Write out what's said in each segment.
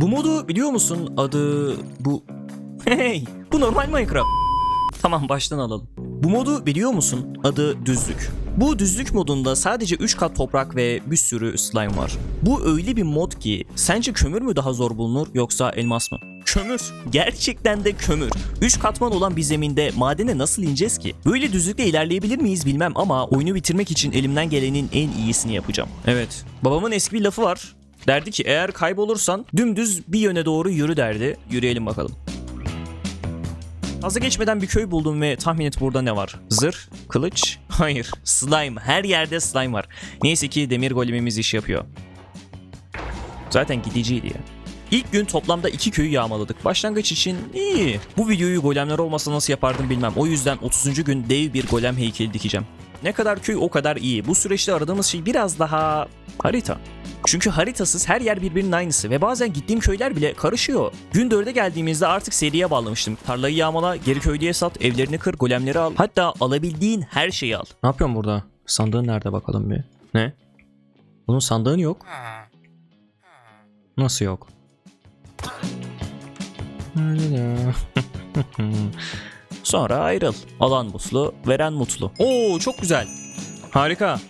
Bu modu biliyor musun? Adı bu... Hey, bu normal Minecraft. Tamam baştan alalım. Bu modu biliyor musun? Adı düzlük. Bu düzlük modunda sadece 3 kat toprak ve bir sürü slime var. Bu öyle bir mod ki sence kömür mü daha zor bulunur yoksa elmas mı? Kömür. Gerçekten de kömür. 3 katman olan bir zeminde madene nasıl ineceğiz ki? Böyle düzlükle ilerleyebilir miyiz bilmem ama oyunu bitirmek için elimden gelenin en iyisini yapacağım. Evet. Babamın eski bir lafı var. Derdi ki eğer kaybolursan dümdüz bir yöne doğru yürü derdi. Yürüyelim bakalım. Fazla geçmeden bir köy buldum ve tahmin et burada ne var? Zırh, kılıç, hayır, slime. Her yerde slime var. Neyse ki demir golemimiz iş yapıyor. Zaten gidiciydi ya. İlk gün toplamda iki köyü yağmaladık. Başlangıç için iyi. Bu videoyu golemler olmasa nasıl yapardım bilmem. O yüzden 30. gün dev bir golem heykeli dikeceğim. Ne kadar köy o kadar iyi. Bu süreçte aradığımız şey biraz daha harita. Çünkü haritasız her yer birbirinin aynısı ve bazen gittiğim köyler bile karışıyor. Gün 4'e geldiğimizde artık seriye bağlamıştım. Tarlayı yağmala, geri köylüye sat, evlerini kır, golemleri al. Hatta alabildiğin her şeyi al. Ne yapıyorsun burada? Sandığın nerede bakalım bir? Ne? Bunun sandığın yok. Nasıl yok? Sonra ayrıl. Alan mutlu, veren mutlu. Oo çok güzel. Harika.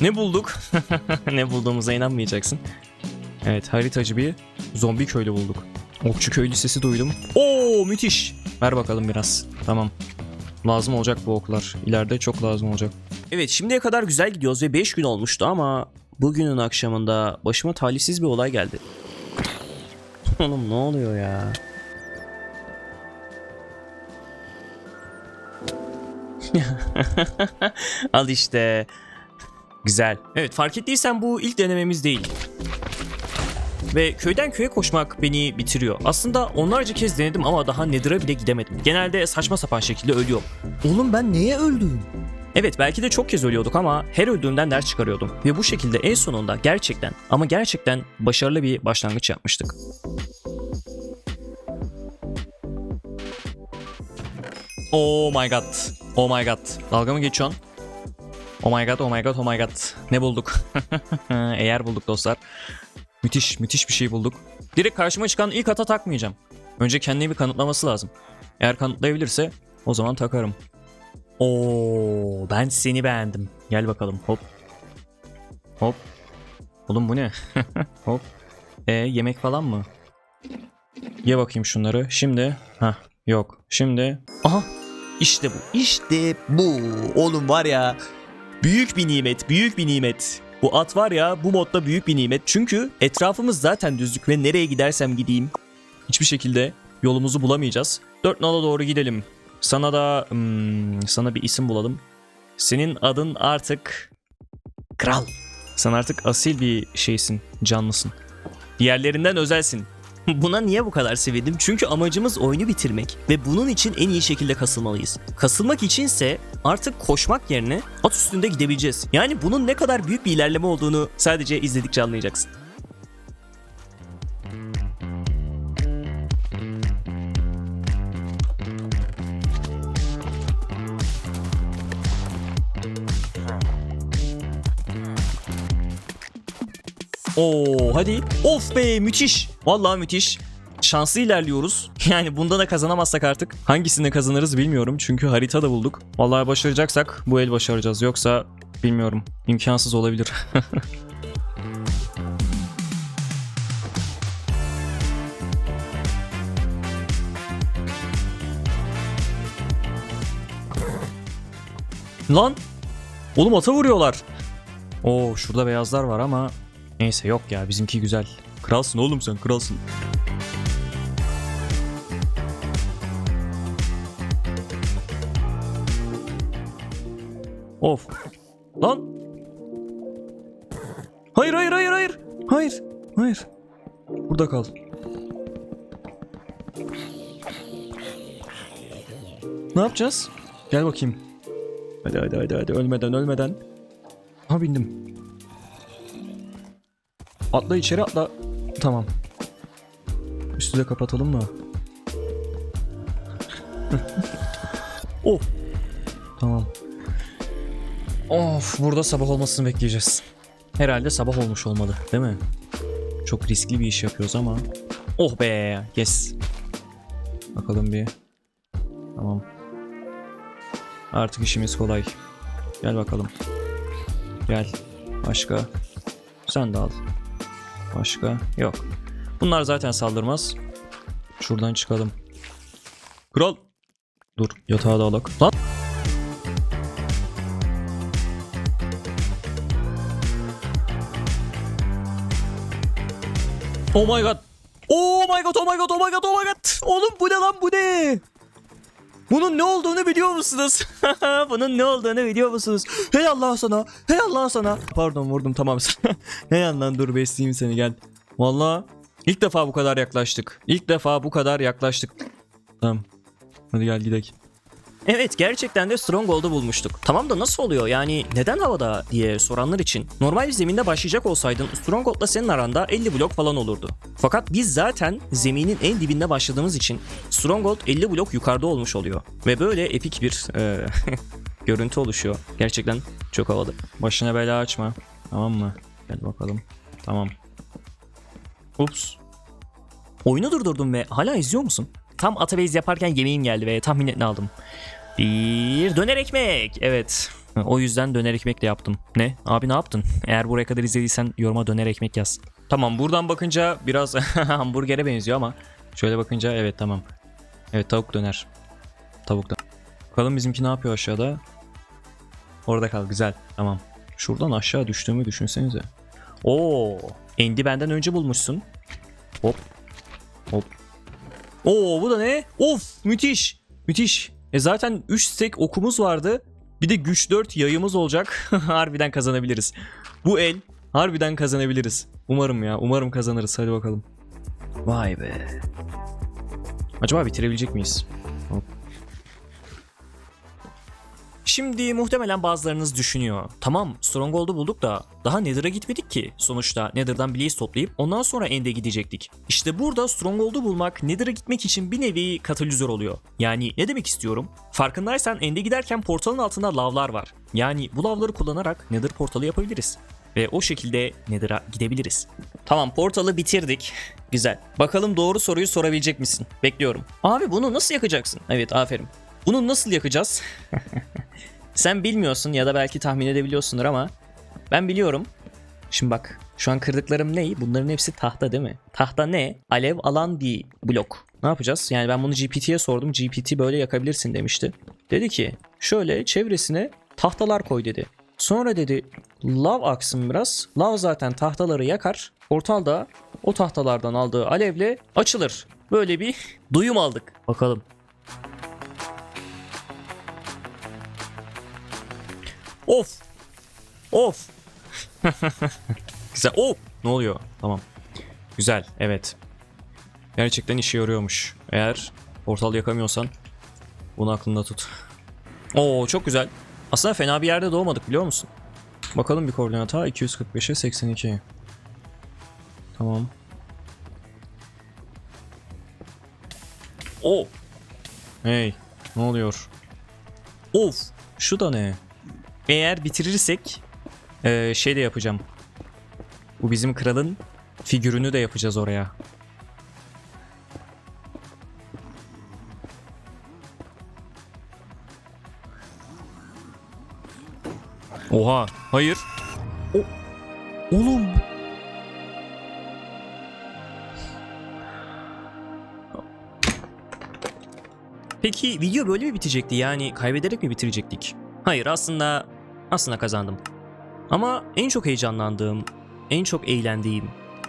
Ne bulduk? ne bulduğumuza inanmayacaksın. Evet haritacı bir zombi köylü bulduk. Okçu köylü sesi duydum. Oo müthiş. Ver bakalım biraz. Tamam. Lazım olacak bu oklar. İleride çok lazım olacak. Evet şimdiye kadar güzel gidiyoruz ve 5 gün olmuştu ama bugünün akşamında başıma talihsiz bir olay geldi. Oğlum ne oluyor ya? Al işte. Güzel. Evet fark ettiysen bu ilk denememiz değil. Ve köyden köye koşmak beni bitiriyor. Aslında onlarca kez denedim ama daha Nether'a bile gidemedim. Genelde saçma sapan şekilde ölüyorum. Oğlum ben neye öldüm? Evet belki de çok kez ölüyorduk ama her öldüğümden ders çıkarıyordum. Ve bu şekilde en sonunda gerçekten ama gerçekten başarılı bir başlangıç yapmıştık. Oh my god. Oh my god. Dalga mı geçiyorsun? Oh my god, oh my god, oh my god. Ne bulduk? Eğer bulduk dostlar. Müthiş, müthiş bir şey bulduk. Direkt karşıma çıkan ilk ata takmayacağım. Önce kendini bir kanıtlaması lazım. Eğer kanıtlayabilirse o zaman takarım. Oo, ben seni beğendim. Gel bakalım. Hop. Hop. Oğlum bu ne? Hop. E yemek falan mı? Ye bakayım şunları. Şimdi. Ha yok. Şimdi. Aha. İşte bu. İşte bu. Oğlum var ya. Büyük bir nimet. Büyük bir nimet. Bu at var ya bu modda büyük bir nimet. Çünkü etrafımız zaten düzlük ve nereye gidersem gideyim hiçbir şekilde yolumuzu bulamayacağız. Dört nala doğru gidelim. Sana da hmm, sana bir isim bulalım. Senin adın artık Kral. Sen artık asil bir şeysin, canlısın. Diğerlerinden özelsin. Buna niye bu kadar sevindim? Çünkü amacımız oyunu bitirmek ve bunun için en iyi şekilde kasılmalıyız. Kasılmak içinse artık koşmak yerine at üstünde gidebileceğiz. Yani bunun ne kadar büyük bir ilerleme olduğunu sadece izledikçe anlayacaksın. Oo hadi. Of be müthiş. Vallahi müthiş. Şanslı ilerliyoruz. Yani bunda da kazanamazsak artık hangisinde kazanırız bilmiyorum. Çünkü harita da bulduk. Vallahi başaracaksak bu el başaracağız. Yoksa bilmiyorum. İmkansız olabilir. Lan! Oğlum ata vuruyorlar. Oo şurada beyazlar var ama Neyse yok ya bizimki güzel. Kralsın oğlum sen kralsın. Of. Lan. Hayır hayır hayır hayır. Hayır. Hayır. Burada kal. Ne yapacağız? Gel bakayım. Hadi hadi hadi hadi ölmeden ölmeden. Ha bindim. Atla içeri atla. Tamam. Üstü de kapatalım mı? oh. Tamam. Of burada sabah olmasını bekleyeceğiz. Herhalde sabah olmuş olmalı değil mi? Çok riskli bir iş yapıyoruz ama. Oh be yes. Bakalım bir. Tamam. Artık işimiz kolay. Gel bakalım. Gel. Başka. Sen de al. Başka. Yok. Bunlar zaten saldırmaz. Şuradan çıkalım. Kral. Dur yatağa da alak. Lan. Oh my god. Oh my god, oh my god, oh my god, oh my god. Oğlum bu ne lan bu ne? Bunun ne olduğunu biliyor musunuz? Bunun ne olduğunu biliyor musunuz? Hey Allah sana, hey Allah sana. Pardon vurdum tamam. hey yandan dur besleyeyim seni gel. Vallahi ilk defa bu kadar yaklaştık. İlk defa bu kadar yaklaştık. Tamam. Hadi gel gidelim. Evet gerçekten de Stronghold'u bulmuştuk. Tamam da nasıl oluyor yani neden havada diye soranlar için normal zeminde başlayacak olsaydın Stronghold'la senin aranda 50 blok falan olurdu. Fakat biz zaten zeminin en dibinde başladığımız için Stronghold 50 blok yukarıda olmuş oluyor. Ve böyle epik bir e, görüntü oluşuyor. Gerçekten çok havalı. Başına bela açma. Tamam mı? Gel bakalım. Tamam. Ups. Oyunu durdurdum ve hala izliyor musun? Tam Atabase yaparken yemeğim geldi ve tahmin et aldım. Bir döner ekmek. Evet. O yüzden döner ekmekle yaptım. Ne? Abi ne yaptın? Eğer buraya kadar izlediysen yoruma döner ekmek yaz. Tamam buradan bakınca biraz hamburgere benziyor ama şöyle bakınca evet tamam. Evet tavuk döner. Tavuk da. Bakalım bizimki ne yapıyor aşağıda? Orada kal güzel. Tamam. Şuradan aşağı düştüğümü düşünsenize. Oo, Endi benden önce bulmuşsun. Hop. Hop. Oo bu da ne? Of müthiş. Müthiş. E zaten 3 stack okumuz vardı. Bir de güç 4 yayımız olacak. harbiden kazanabiliriz. Bu el harbiden kazanabiliriz. Umarım ya. Umarım kazanırız. Hadi bakalım. Vay be. Acaba bitirebilecek miyiz? Şimdi muhtemelen bazılarınız düşünüyor. Tamam Stronghold'u bulduk da daha Nether'a gitmedik ki. Sonuçta Nether'dan Blaze toplayıp ondan sonra End'e gidecektik. İşte burada Stronghold'u bulmak Nether'a gitmek için bir nevi katalizör oluyor. Yani ne demek istiyorum? Farkındaysan End'e giderken portalın altında lavlar var. Yani bu lavları kullanarak Nether portalı yapabiliriz. Ve o şekilde Nether'a gidebiliriz. Tamam portalı bitirdik. Güzel. Bakalım doğru soruyu sorabilecek misin? Bekliyorum. Abi bunu nasıl yakacaksın? Evet aferin. Bunu nasıl yakacağız? Sen bilmiyorsun ya da belki tahmin edebiliyorsundur ama ben biliyorum. Şimdi bak şu an kırdıklarım ne? Bunların hepsi tahta değil mi? Tahta ne? Alev alan bir blok. Ne yapacağız? Yani ben bunu GPT'ye sordum. GPT böyle yakabilirsin demişti. Dedi ki şöyle çevresine tahtalar koy dedi. Sonra dedi lav aksın biraz. Lav zaten tahtaları yakar. Portal da o tahtalardan aldığı alevle açılır. Böyle bir duyum aldık. Bakalım. Of. Of. Güzel. Oh. Ne oluyor? Tamam. Güzel. Evet. Gerçekten işe yarıyormuş. Eğer portal yakamıyorsan bunu aklında tut. Oo çok güzel. Aslında fena bir yerde doğmadık biliyor musun? Bakalım bir koordinata 245'e 82. Tamam. O. Hey, ne oluyor? Of, şu da ne? Eğer bitirirsek eee, şey de yapacağım. Bu bizim kralın figürünü de yapacağız oraya. Oha, hayır. O Oğlum. Peki video böyle mi bitecekti? Yani kaybederek mi bitirecektik? Hayır aslında aslında kazandım. Ama en çok heyecanlandığım, en çok eğlendiğim,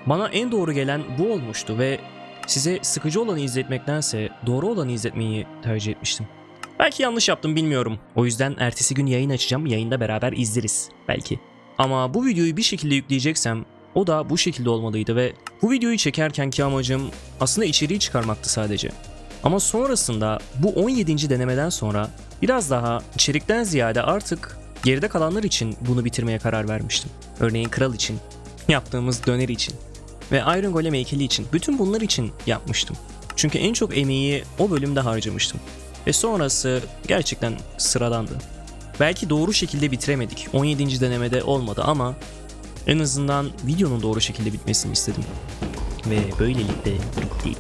bana en doğru gelen bu olmuştu ve size sıkıcı olanı izletmektense doğru olanı izletmeyi tercih etmiştim. Belki yanlış yaptım bilmiyorum. O yüzden ertesi gün yayın açacağım. Yayında beraber izleriz belki. Ama bu videoyu bir şekilde yükleyeceksem o da bu şekilde olmalıydı ve bu videoyu çekerkenki amacım aslında içeriği çıkarmaktı sadece. Ama sonrasında bu 17. denemeden sonra biraz daha içerikten ziyade artık geride kalanlar için bunu bitirmeye karar vermiştim. Örneğin kral için, yaptığımız döner için ve Iron Golem heykeli için bütün bunlar için yapmıştım. Çünkü en çok emeği o bölümde harcamıştım. Ve sonrası gerçekten sıradandı. Belki doğru şekilde bitiremedik. 17. denemede olmadı ama En azından videonun doğru şekilde bitmesini istedim. Ve böylelikle bitti.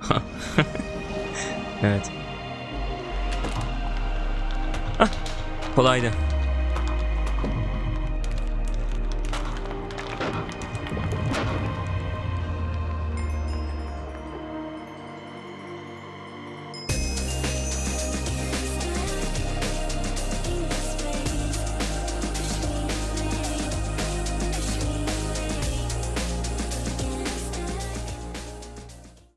Evet. Kolaydı.